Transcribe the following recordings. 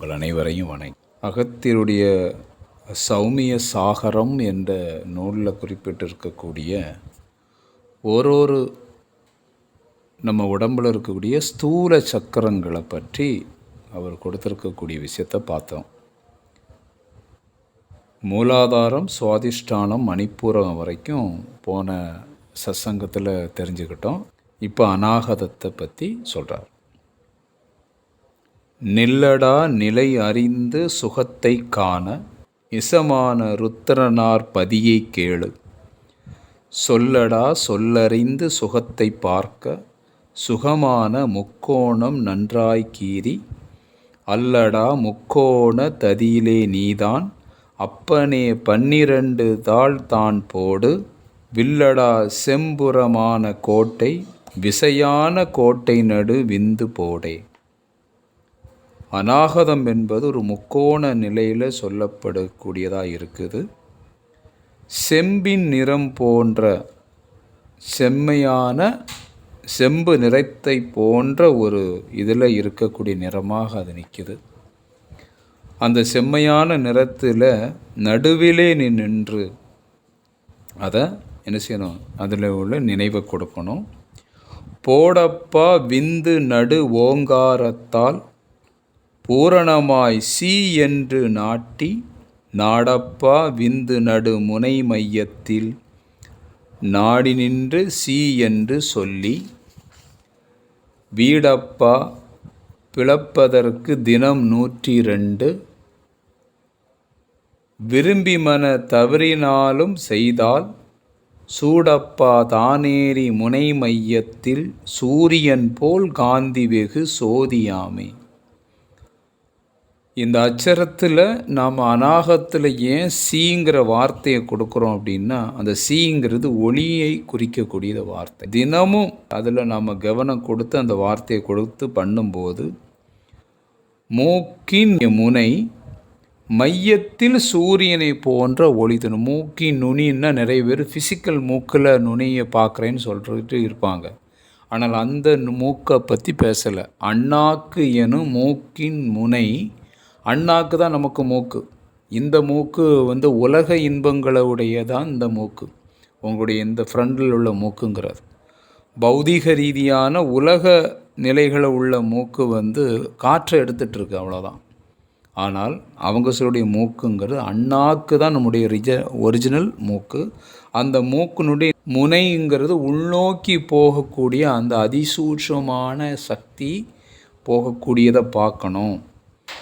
உங்கள் அனைவரையும் வணங்கி. அகத்தியருடைய சௌமிய சாகரம் என்ற நூலில் குறிப்பிட்டிருக்கக்கூடிய ஒரு நம்ம உடம்பில் இருக்கக்கூடிய ஸ்தூல சக்கரங்களை பற்றி அவர் கொடுத்துருக்கக்கூடிய விஷயத்தை பார்த்தோம். மூலாதாரம் சுவாதிஷ்டானம் மணிப்பூரம் வரைக்கும் போன சத்சங்கத்தில் தெரிஞ்சுக்கிட்டோம். இப்போ அநாகதத்தை பற்றி சொல்கிறார் நில்லடா நிலை அறிந்து சுகத்தை காண இசமான ருத்திரனார் பதியை கேளு. சொல்லடா சொல்லறிந்து சுகத்தை பார்க்க சுகமான முக்கோணம் நன்றாய் கீறி அல்லடா முக்கோண ததியிலே நீதான் அப்பனே பன்னிரண்டு தாள் தான் போடு. வில்லடா செம்புறமான கோட்டை விசையான கோட்டை நடு விந்து போடே. அநாகதம் என்பது ஒரு முக்கோண நிலையில் சொல்லப்படக்கூடியதாக இருக்குது. செம்பின் நிறம் போன்ற செம்மையான செம்பு நிறத்தை போன்ற ஒரு இதில் இருக்கக்கூடிய நிறமாக அது நிற்கிது அந்த செம்மையான நிறத்தில் நடுவிலே நீ நின்று அதை என்ன செய்யணும்? அதில் உள்ள நினைவை கொடுக்கணும். போடப்பா விந்து நடு ஓங்காரத்தால் பூரணமாய் சீ என்று நாட்டி நாடப்பா விந்து நடு முனை மையத்தில் நாடி நின்று சீ என்று சொல்லி வீடப்பா பிளப்பதற்கு தினம் நூற்றி ரெண்டு விரும்பி மன தவறினாலும் செய்தால் சூடப்பா தானேரி முனை மையத்தில் சூரியன் போல் காந்தி வெகு சோதியாமே. இந்த அச்சரத்தில் நாம் அநாகத்தில் ஏன் சீங்கிற வார்த்தையை கொடுக்குறோம் அப்படின்னா அந்த சீங்கிறது ஒளியை குறிக்கக்கூடிய வார்த்தை. தினமும் அதில் நாம் கவனம் கொடுத்து அந்த வார்த்தையை கொடுத்து பண்ணும்போது மூக்கின் முனை மையத்தில் சூரியனை போன்ற ஒளி தரும் மூக்கின் நுனின்னா நிறைய பேர் ஃபிசிக்கல் மூக்கில் நுனியை பார்க்குறேன்னு சொல்லிட்டு இருப்பாங்க. ஆனால் அந்த மூக்கை பற்றி பேசலை. அண்ணாக்கு எனும் மூக்கின் முனை அண்ணாக்கு தான் நமக்கு மூக்கு. இந்த மூக்கு வந்து உலக இன்பங்களுடைய தான் இந்த மூக்கு. உங்களுடைய இந்த ஃப்ரண்டில் உள்ள மூக்குங்கிறது. பௌதீக ரீதியான உலக நிலைகளை உள்ள மூக்கு வந்து காற்றை எடுத்துகிட்ருக்கு அவ்வளோதான் ஆனால் அவங்க சொல்லுடைய மூக்குங்கிறது அண்ணாக்கு தான் நம்முடைய ரிஜ ஒரிஜினல் மூக்கு. அந்த மூக்கினுடைய முனைங்கிறது உள்நோக்கி போகக்கூடிய அந்த அதிசூட்சமான சக்தி போகக்கூடியதை பார்க்கணும்.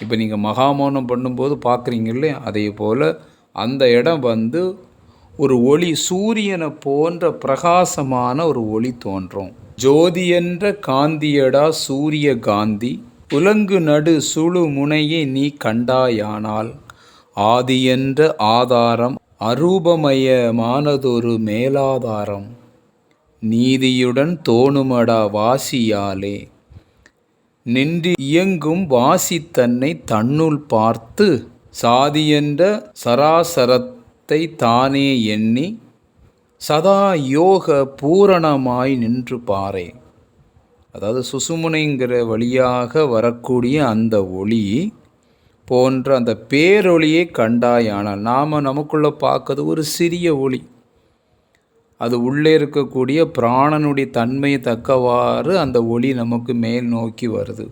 இப்போ நீங்கள் மகாமௌனம் பண்ணும்போது பார்க்குறீங்களே அதே போல் அந்த இடம் வந்து ஒரு ஒளி சூரியனை போன்ற பிரகாசமான ஒரு ஒளி தோன்றும். ஜோதி என்ற காந்தியடா சூரிய காந்தி உலங்கு நடு சுழு முனையை நீ கண்டாயானால் ஆதி என்ற ஆதாரம் அரூபமயமானதொரு மேலாதாரம். நீதியுடன் தோணுமடா வாசியாலே நின்று இயங்கும் வாசி தன்னை தன்னுள் பார்த்து சாதியென்ற சராசரத்தை தானே எண்ணி சதா யோக பூரணமாய் நின்று பாறை அதாவது சுசுமுனைங்கிற வழியாக வரக்கூடிய அந்த ஒளி போன்ற அந்த பேரொளியை கண்டாயானால் நாம் நமக்குள்ளே பார்க்கறது ஒரு சிறிய ஒளி. அது உள்ளே இருக்கக்கூடிய பிராணனுடைய தன்மையை தக்கவாறு அந்த ஒளி நமக்கு மேல் நோக்கி வருது.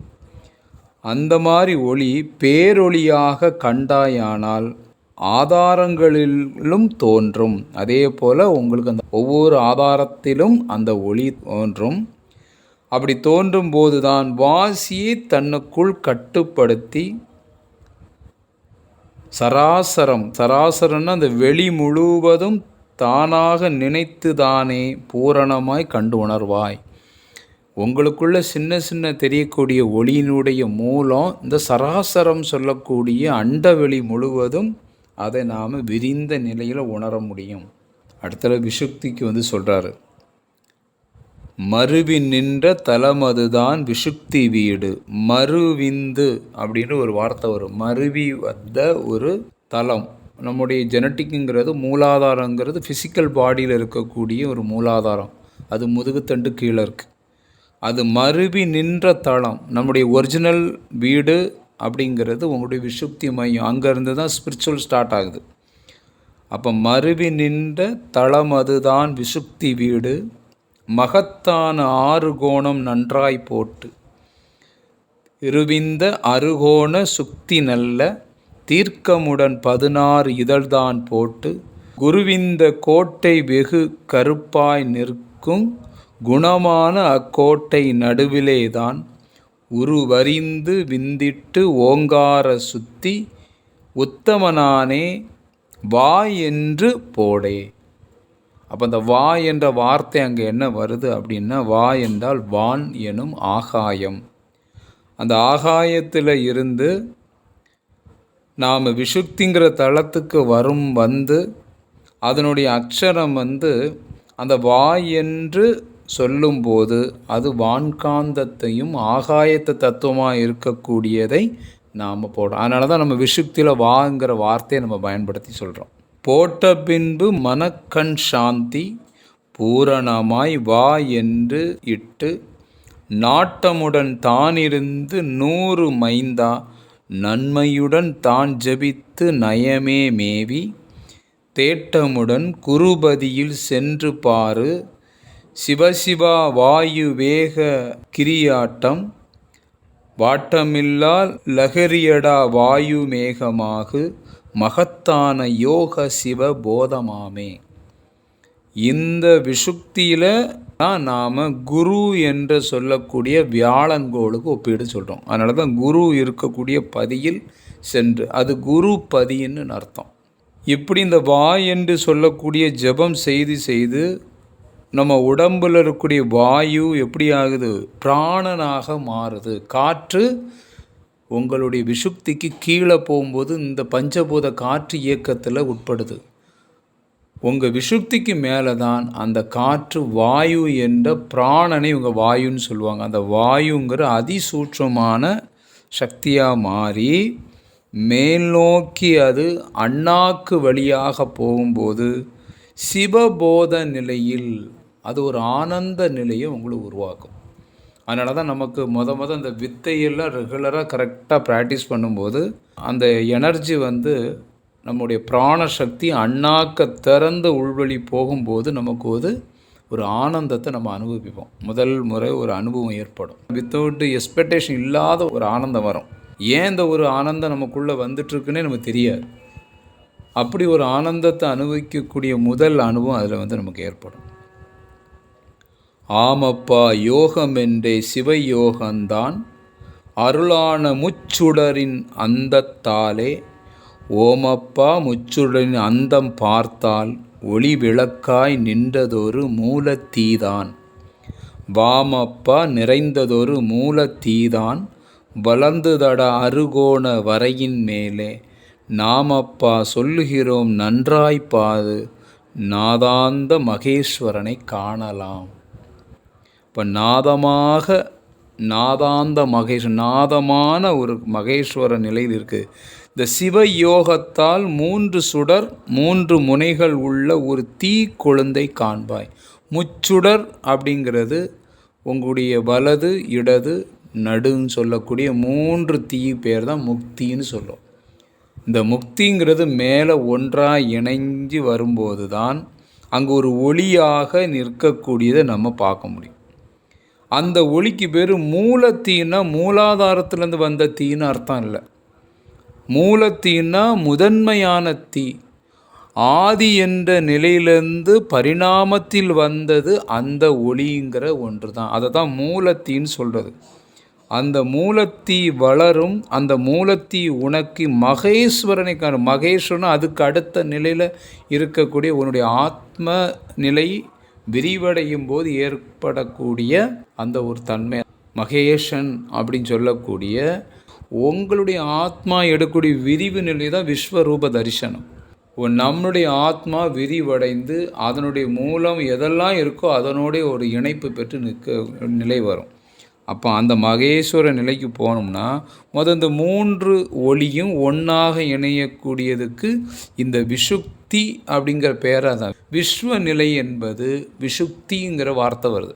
அந்த மாதிரி ஒளி பேரொளியாக கண்டாயானால் ஆதாரங்களிலும் தோன்றும். அதே போல் உங்களுக்கு அந்த ஒவ்வொரு ஆதாரத்திலும் அந்த ஒளி தோன்றும். அப்படி தோன்றும் போது தான் வாசியை தன்னுக்குள் கட்டுப்படுத்தி சராசரம் சராசரம்னா அந்த வெளி முழுவதும் தானாக நினைத்து தானே பூரணமாய் கண்டு உணர்வாய். உங்களுக்குள்ள சின்ன சின்ன தெரியக்கூடிய ஒளியினுடைய மூலம் இந்த சராசரம் சொல்லக்கூடிய அண்டவெளி முழுவதும் அதை நாம் விரிந்த நிலையில் உணர முடியும். அடுத்த விஷுக்திக்கு வந்து சொல்கிறாரு மருவி நின்ற தலம் அதுதான் விஷுக்தி வீடு. மறுவிந்து அப்படின்னு ஒரு வார்த்தை வரும். மருவி வந்த ஒரு தலம். நம்முடைய ஜெனட்டிக்குங்கிறது மூலாதாரங்கிறது ஃபிசிக்கல் பாடியில் இருக்கக்கூடிய ஒரு மூலாதாரம். அது முதுகுத்தண்டு கீழே இருக்குது அது மருவி நின்ற தளம். நம்முடைய ஒரிஜினல் வீடு அப்படிங்கிறது உங்களுடைய விசுப்தி மையம். அங்கேருந்து தான் ஸ்பிரிச்சுவல் ஸ்டார்ட் ஆகுது. அப்போ மருவி நின்ற தளம் அதுதான் விசுப்தி வீடு. மகத்தான ஆறு கோணம் நன்றாய் போட்டு. இருவிந்த அருகோண சுக்தி நல்ல தீர்க்கமுடன் பதினாறு இதழ்தான் போட்டு குருவிந்த கோட்டை வெகு கருப்பாய் நிற்கும் குணமான அக்கோட்டை நடுவிலேதான் உருவறிந்து விந்திட்டு ஓங்கார சுத்தி உத்தமனானே வா என்று போடே. அப்போ அந்த வா என்ற வார்த்தை அங்கே என்ன வருது அப்படின்னா வா என்றால் வான் எனும் ஆகாயம். அந்த ஆகாயத்தில் இருந்து நாம் விஷுக்திங்கிற தளத்துக்கு வரும் வந்து அதனுடைய அக்ஷரம் வந்து அந்த வா என்று சொல்லும்போது அது வான்காந்தத்தையும் ஆகாயத்தை தத்துவமாக இருக்கக்கூடியதை நாம் போடுறோம் அதனால தான் நம்ம விஷுக்தியில் வாங்கிற வார்த்தையை நம்ம பயன்படுத்தி சொல்கிறோம் போட்ட பின்பு மனக்கண் சாந்தி பூரணமாய் வா என்று இட்டு நாட்டமுடன் தானிருந்து நூறு மைந்தா நன்மையுடன் தான் ஜபித்து நயமே மேவி தேட்டமுடன் குருபதியில் சென்று பாரு. சிவசிவா வாயு வேக கிரியாட்டம் வாட்டமில்லா லகரியடா வாயு மேகமாகு மகத்தான யோக சிவ போதமாமே. இந்த விஷுக்தியில் தான் நாம் குரு என்று சொல்லக்கூடிய வியாழன்கோளுக்கு ஒப்பீடு சொல்கிறோம் அதனால தான் குரு இருக்கக்கூடிய பதியில் சென்று அது குரு பதின்னு அர்த்தம். இப்படி இந்த வா என்று சொல்லக்கூடிய ஜபம் செய்து செய்து நம்ம உடம்பில் இருக்கக்கூடிய வாயு எப்படி ஆகுது? பிராணனாக மாறுது. காற்று உங்களுடைய விஷுக்திக்கு கீழே போகும்போது இந்த பஞ்சபூத காற்று இயக்கத்தில் உட்படுது. உங்கள் விஷுக்திக்கு மேலே தான் அந்த காற்று வாயு என்ற பிராணனை இவங்க வாயுன்னு சொல்லுவாங்க. அந்த வாயுங்கிற அதிசூட்சமான சக்தியாக மாறி மேல் நோக்கி அது அண்ணாக்கு வழியாக போகும்போது சிவபோத நிலையில் அது ஒரு ஆனந்த நிலையை உங்களை உருவாக்கும். அதனால தான் நமக்கு மொத மொதல் அந்த வித்தையெல்லாம் ரெகுலராக கரெக்டாக ப்ராக்டிஸ் பண்ணும்போது அந்த எனர்ஜி வந்து நம்முடைய பிராணசக்தி அண்ணாக்க திறந்த உள்வழி போகும்போது நமக்கு ஒரு ஒரு ஆனந்தத்தை நம்ம அனுபவிப்போம். முதல் முறை ஒரு அனுபவம் ஏற்படும். வித்தவுட் எக்ஸ்பெக்டேஷன் இல்லாத ஒரு ஆனந்தம் வரும். ஏன் இந்த ஒரு ஆனந்தம் நமக்குள்ளே வந்துட்டுருக்குன்னே நமக்கு தெரியாது. அப்படி ஒரு ஆனந்தத்தை அனுபவிக்கக்கூடிய முதல் அனுபவம் அதில் வந்து நமக்கு ஏற்படும். ஆமப்பா யோகம் என்றே சிவயோகந்தான். அருளான முச்சுடரின் அந்தத்தாலே ஓமப்பா முச்சுடனின் அந்தம் பார்த்தால் ஒளி விளக்காய் நின்றதொரு மூலத்தீதான் வாமப்பா நிறைந்ததொரு மூலத்தீதான் வளர்ந்துதட அருகோண வரையின் மேலே நாமப்பா சொல்லுகிறோம் நன்றாய்ப்பாது நாதாந்த மகேஸ்வரனை காணலாம். இப்போ நாதமாக நாதாந்த மகேஷ் நாதமான ஒரு மகேஸ்வர நிலையில் இருக்குது இந்த சிவ யோகத்தால் மூன்று சுடர் மூன்று முனைகள் உள்ள ஒரு தீ கொழுந்தை காண்பாய். முச்சுடர் அப்படிங்கிறது உங்களுடைய வலது இடது நடுன்னு சொல்லக்கூடிய மூன்று தீ பேர் தான் முக்தின்னு சொல்லும். இந்த முக்திங்கிறது மேலே ஒன்றாக இணைஞ்சு வரும்போது தான் அங்கே ஒரு ஒளியாக நிற்கக்கூடியதை நம்ம பார்க்க முடியும். அந்த ஒளிக்கு பேர் மூலத்தீன்னா மூலாதாரத்துலேருந்து வந்த தீன்னு அர்த்தம் இல்லை. மூலத்தீன்னா முதன்மையான தீ. ஆதி என்ற நிலையிலேருந்து பரிணாமத்தில் வந்தது அந்த ஒளிங்கிற ஒன்று தான் அதை தான் மூலத்தீன்னு சொல்கிறது அந்த மூலத்தீ வளரும் அந்த மூலத்தீ உனக்கு மகேஸ்வரனை காணும். மகேஸ்வரன் அதுக்கு அடுத்த நிலையில் இருக்கக்கூடிய உன்னுடைய ஆத்ம நிலை விரிவடையும் போது ஏற்படக்கூடிய அந்த ஒரு தன்மை. மகேஷன் அப்படின்னு சொல்லக்கூடிய உங்களுடைய ஆத்மா எடுக்கக்கூடிய விரிவு நிலை தான் விஸ்வரூப தரிசனம். நம்முடைய ஆத்மா விரிவடைந்து அதனுடைய மூலம் எதெல்லாம் இருக்கோ அதனுடைய ஒரு இணைப்பு பெற்று நிற்க நிலை வரும். அப்போ அந்த மகேஸ்வர நிலைக்கு போனோம்னா முத இந்த மூன்று ஒளியும் ஒன்றாக இணையக்கூடியதுக்கு இந்த விசுக்தி அப்படிங்கிற பேராக தான். விஸ்வ நிலை என்பது விசுக்திங்கிற வார்த்தை வருது.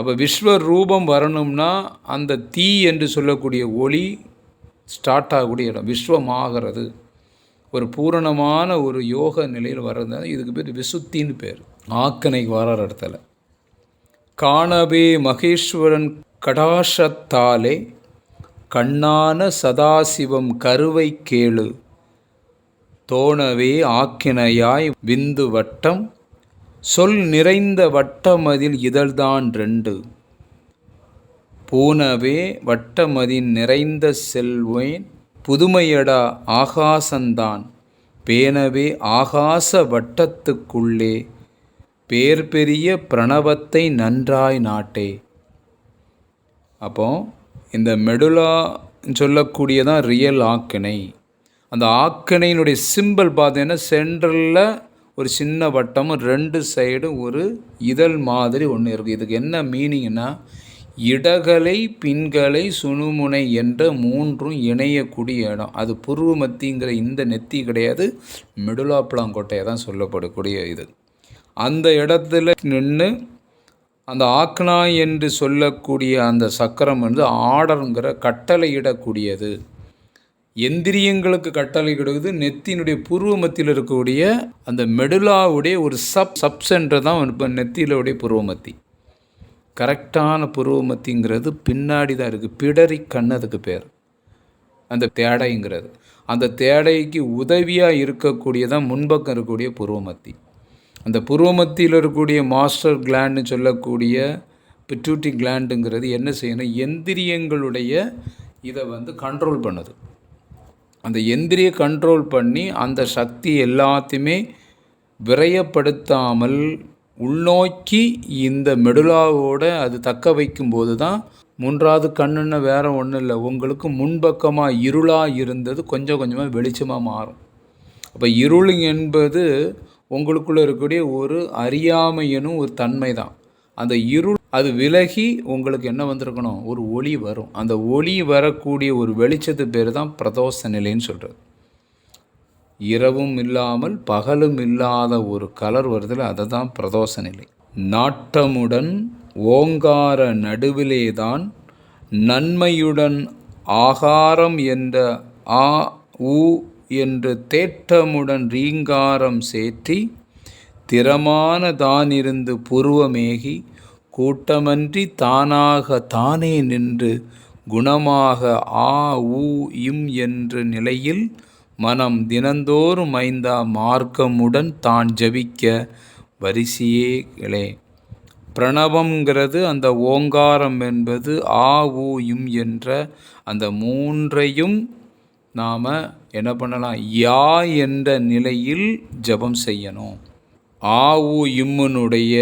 அப்போ விஸ்வ ரூபம் வரணும்னா அந்த தீ என்று சொல்லக்கூடிய ஒளி ஸ்டார்ட் ஆகக்கூடிய இடம் விஸ்வமாகிறது. ஒரு பூரணமான ஒரு யோக நிலையில் வர்றது இதுக்கு பேர் விசுத்தின்னு பேர். ஆக்கனைக்கு வர்ற இடத்துல காணவே மகேஸ்வரன் கடாஷத்தாலே கண்ணான சதாசிவம் கருவை கேளு தோணவே ஆக்கினையாய் விந்து வட்டம் சொல் நிறைந்த வட்டமதில் இதழ்தான் ரெண்டு. பூனவே வட்டமதின் நிறைந்த செல்வேன் புதுமையடா ஆகாசந்தான். பேனவே ஆகாச வட்டத்துக்குள்ளே பேர் பெரிய பிரணவத்தை நன்றாய் நாட்டே. அப்போ இந்த மெடுலா சொல்லக்கூடியதான் ரியல் ஆக்கினை. அந்த ஆக்கினையினுடைய சிம்பிள் பார்த்தீங்கன்னா சென்ட்ரலில் ஒரு சின்ன வட்டமும் ரெண்டு சைடும் ஒரு இதழ் மாதிரி ஒன்று இருக்குது இதுக்கு என்ன மீனிங்னா இடகலை பின்கலை சுணுமுனை என்ற மூன்றும் இணையக்கூடிய இடம். அது புருவ மத்திங்கிற இந்த நெத்தி கிடையாது மெடுலாப்பழங்கொட்டையை தான் சொல்லப்படக்கூடிய இது. அந்த இடத்துல நின்று அந்த ஆக்னா என்று சொல்லக்கூடிய அந்த சக்கரம் வந்து ஆர்டருங்கிற கட்டளையிடக்கூடியது. எந்திரியங்களுக்கு கட்டளை நெத்தியினுடைய பூர்வ மத்தியில் இருக்கக்கூடிய அந்த மெடுலாவுடைய ஒரு சப் சப் சென்டர் தான் இப்போ நெத்தியிலுடைய பூர்வமத்தி. கரெக்டான புருவமத்திங்கிறது பின்னாடி தான் இருக்குது. பிடரி கண்ணதுக்கு பேர். அந்த தேடைங்கிறது. அந்த தேடைக்கு உதவியாக இருக்கக்கூடியதான் முன்பக்கம் இருக்கக்கூடிய புருவமத்தி. அந்த புருவமத்தியில் இருக்கக்கூடிய மாஸ்டர் கிளாண்டுன்னு சொல்லக்கூடிய பிட்யூட்டி கிளாண்டுங்கிறது என்ன செய்யணும் எந்திரியங்களுடைய இதை வந்து கண்ட்ரோல் பண்ணுது. அந்த எந்திரிய கண்ட்ரோல் பண்ணி அந்த சக்தி எல்லாத்தையுமே விரயப்படுத்தாமல் உள்நோக்கி இந்த மெடுலாவோட அது தக்க வைக்கும்போது தான் மூன்றாவது கண்ணுன்னு வேறு ஒன்றும் இல்லை. உங்களுக்கு முன்பக்கமாக இருளாக இருந்தது கொஞ்சம் கொஞ்சமாக வெளிச்சமாக மாறும். அப்போ இருள் என்பது உங்களுக்குள்ளே இருக்கக்கூடிய ஒரு அறியாமையனும் ஒரு தன்மை தான் அந்த இருள் அது விலகி உங்களுக்கு என்ன வந்திருக்கணும்? ஒரு ஒளி வரும். அந்த ஒளி வரக்கூடிய ஒரு வெளிச்சத்து பேர் தான் பிரதோஷ நிலைன்னு சொல்கிறது இரவும் இல்லாமல் பகலும் இல்லாத ஒரு கலர் வருதில் அதை தான் பிரதோஷ நிலை. நாட்டமுடன் ஓங்கார நடுவிலே தான் நன்மையுடன் ஆகாரம் என்ற ஆ உ என்று தேட்டமுடன் ரீங்காரம் சேற்றி திறமான தானிருந்து புருவமேகி கூட்டமன்றி தானாக தானே நின்று குணமாக ஆ ஊ இம் என்ற நிலையில் மனம் தினந்தோறும் ஐந்தா மார்க்கமுடன் தான் ஜபிக்க வரிசையே கிளே பிரணவங்கிறது அந்த ஓங்காரம் என்பது ஆ ஊ இம் என்ற அந்த மூன்றையும் நாம் என்ன பண்ணலாம்? யா என்ற நிலையில் ஜபம் செய்யணும். ஆ ஊ இம்முனுடைய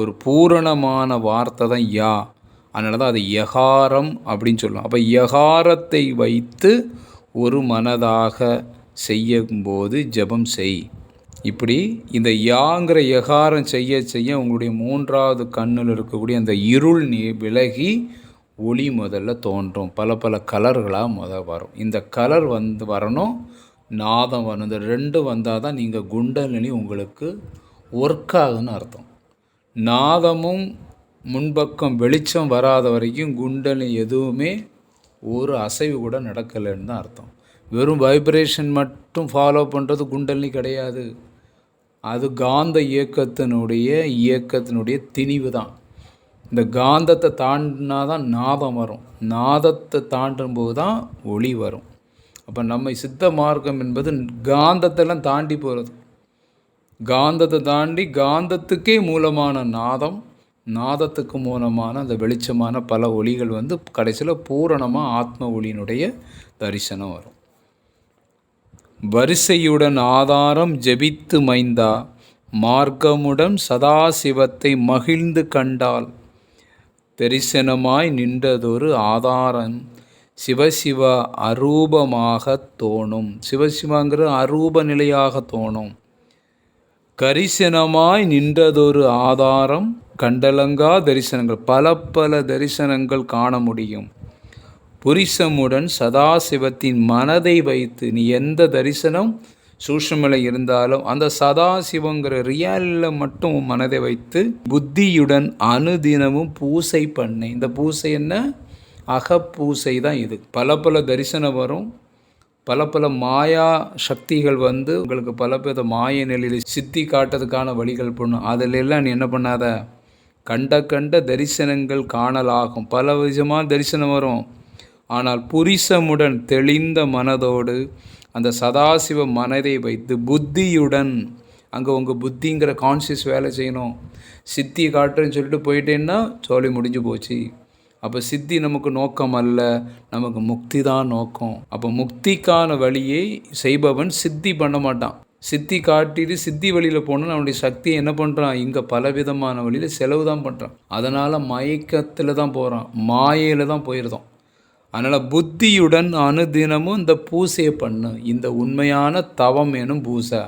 ஒரு பூரணமான வார்த்தை தான் யா. அதனால தான் அது யகாரம் அப்படின்னு சொல்லலாம் அப்போ யகாரத்தை வைத்து ஒரு மனதாக செய்யும்போது ஜபம் செய். இப்படி இந்த யாங்கிற யகாரம் செய்ய செய்ய உங்களுடைய மூன்றாவது கண்ணில் இருக்கக்கூடிய அந்த இருள் நீ விலகி ஒளி முதல்ல தோன்றும். பல பல கலர்களாக முதல் வரும். இந்த கலர் வந்து வரணும் நாதம் வரணும் இந்த ரெண்டு வந்தால் தான் நீங்கள் குண்டலினி உங்களுக்கு ஒர்க் ஆகுன்னு அர்த்தம். நாதமும் முன்பக்கம் வெளிச்சம் வராத வரைக்கும் குண்டலி எதுவுமே ஒரு அசைவு கூட நடக்கலைன்னு தான் அர்த்தம். வெறும் வைப்ரேஷன் மட்டும் ஃபாலோ பண்ணுறது குண்டலினி கிடையாது. அது காந்த இயக்கத்தினுடைய இயக்கத்தினுடைய திணிவு தான். இந்த காந்தத்தை தாண்டினா தான் நாதம் வரும். நாதத்தை தாண்டும்போது தான் ஒளி வரும். அப்போ நம்ம சித்த மார்க்கம் என்பது காந்தத்தெல்லாம் தாண்டி போகிறது காந்தத்தை தாண்டி காந்தத்துக்கே மூலமான நாதம் நாதத்துக்கு மூலமான அந்த வெளிச்சமான பல ஒளிகள் வந்து கடைசியில் பூரணமாக ஆத்ம ஒளியினுடைய தரிசனம் வரும். வரிசையுடன் ஆதாரம் ஜெபித்து மைந்தா மார்க்கமுடன் சதாசிவத்தை மகிழ்ந்து கண்டால் தரிசனமாய் நின்றதொரு ஆதாரம் சிவசிவ அரூபமாக தோணும். சிவசிவாங்கிற அரூப நிலையாக தோணும். கரிசனமாய் நின்றதொரு ஆதாரம் கண்டலங்கா தரிசனங்கள். பல பல தரிசனங்கள் காண முடியும். புரிசமுடன் சதாசிவத்தின் மனதை வைத்து நீ எந்த தரிசனம் சூஷ்மலை இருந்தாலும் அந்த சதாசிவங்கிற ரியாலில் மட்டும் மனதை வைத்து புத்தியுடன் அனுதினமும் பூசை பண்ணேன் இந்த பூசை என்ன? அகப்பூசை தான் இது. பல பல தரிசனம் வரும். பல பல மாயா சக்திகள் வந்து உங்களுக்கு பல வித மாய நிலையில் சித்தி காட்டுறதுக்கான வழிகள் பண்ணும். அதிலெல்லாம் நீ என்ன பண்ணாத? கண்ட கண்ட தரிசனங்கள் காணலாகும். பல விதமான தரிசனம் வரும். ஆனால் புரிசமுடன் தெளிந்த மனதோடு அந்த சதாசிவ மனதை வைத்து புத்தியுடன் அங்கே உங்கள் புத்திங்கிற கான்சியஸ் வேலை செய்யணும். சித்தி காட்டுறேன்னு சொல்லிட்டு போயிட்டேன்னா சோழி முடிஞ்சு போச்சு. அப்போ சித்தி நமக்கு நோக்கம் அல்ல நமக்கு முக்தி தான் நோக்கம். அப்போ முக்திக்கான வழியை செய்பவன் சித்தி பண்ண மாட்டான். சித்தி காட்டிட்டு சித்தி வழியில் போனால் அவனுடைய சக்தியை என்ன பண்ணுறான் இங்கே பலவிதமான வழியில் செலவு தான் பண்ணுறான் அதனால் மயக்கத்தில் தான் போகிறான் மாயையில் தான் போயிருந்தோம் அதனால் புத்தியுடன் அனுதினமும் இந்த பூசையை பண்ணு. இந்த உண்மையான தவம் எனும் பூசை.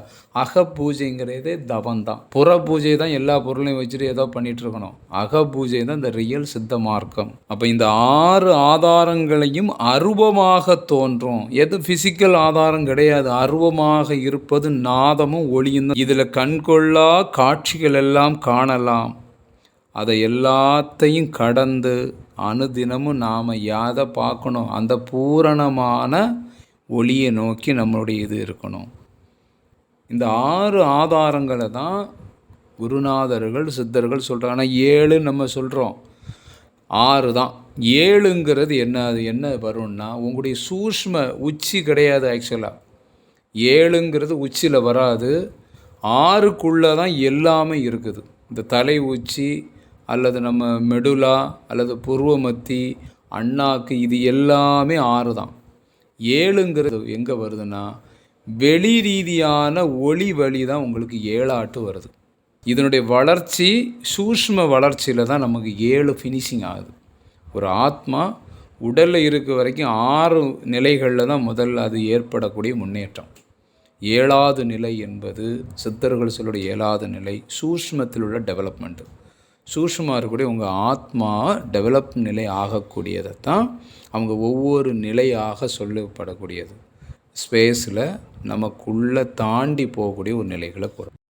அக பூஜைங்கிறதே தவம் தான். புற பூஜை தான் எல்லா பொருளையும் வச்சுட்டு ஏதோ பண்ணிகிட்ருக்கணும் இருக்கணும் அக பூஜை தான் இந்த ரியல் சித்த மார்க்கம். அப்போ இந்த ஆறு ஆதாரங்களையும் அருவமாக தோன்றும். எது ஃபிசிக்கல் ஆதாரம் கிடையாது. அருவமாக இருப்பது நாதமும் ஒளியும் தான். இதில் கண்கொள்ளா காட்சிகள் எல்லாம் காணலாம். அதை எல்லாத்தையும் கடந்து அனுதினமும் நாம் யாதை பார்க்கணும்? அந்த பூரணமான ஒளியை நோக்கி நம்மளுடைய இது இருக்கணும். இந்த ஆறு ஆதாரங்களை தான் குருநாதர்கள் சித்தர்கள் சொல்கிறாங்க ஆனால் ஏழு நம்ம சொல்கிறோம் ஆறு தான். ஏழுங்கிறது என்ன? அது என்ன வரும்னா உங்களுடைய சூஷ்ம உச்சி கிடையாது ஆக்சுவலாக ஏழுங்கிறது உச்சியில் வராது. ஆறுக்குள்ளே தான் எல்லாமே இருக்குது. இந்த தலை உச்சி அல்லது நம்ம மெடுலா அல்லது புருவமத்தி அண்ணாக்கு இது எல்லாமே ஆறு தான். ஏழுங்கிறது எங்கே வருதுன்னா வெளி ரீதியான ஒளி வழி தான் உங்களுக்கு ஏழாட்டு வருது. இதனுடைய வளர்ச்சி சூஷ்ம வளர்ச்சியில் தான் நமக்கு ஏழு ஃபினிஷிங் ஆகுது. ஒரு ஆத்மா உடலில் இருக்க வரைக்கும் ஆறு நிலைகளில் தான் முதல்ல அது ஏற்படக்கூடிய முன்னேற்றம். ஏழாவது நிலை என்பது சித்தர்கள் சொல்லுடைய ஏழாவது நிலை சூஷ்மத்தில் உள்ள டெவலப்மெண்ட்டு சூஷ்மா இருக்கக்கூடிய உங்கள் ஆத்மா டெவலப் நிலை ஆகக்கூடியதை தான் அவங்க ஒவ்வொரு நிலையாக சொல்லப்படக்கூடியது. ஸ்பேஸில் நமக்குள்ளே தாண்டி போகக்கூடிய ஒரு நிலைகளை போகிறோம்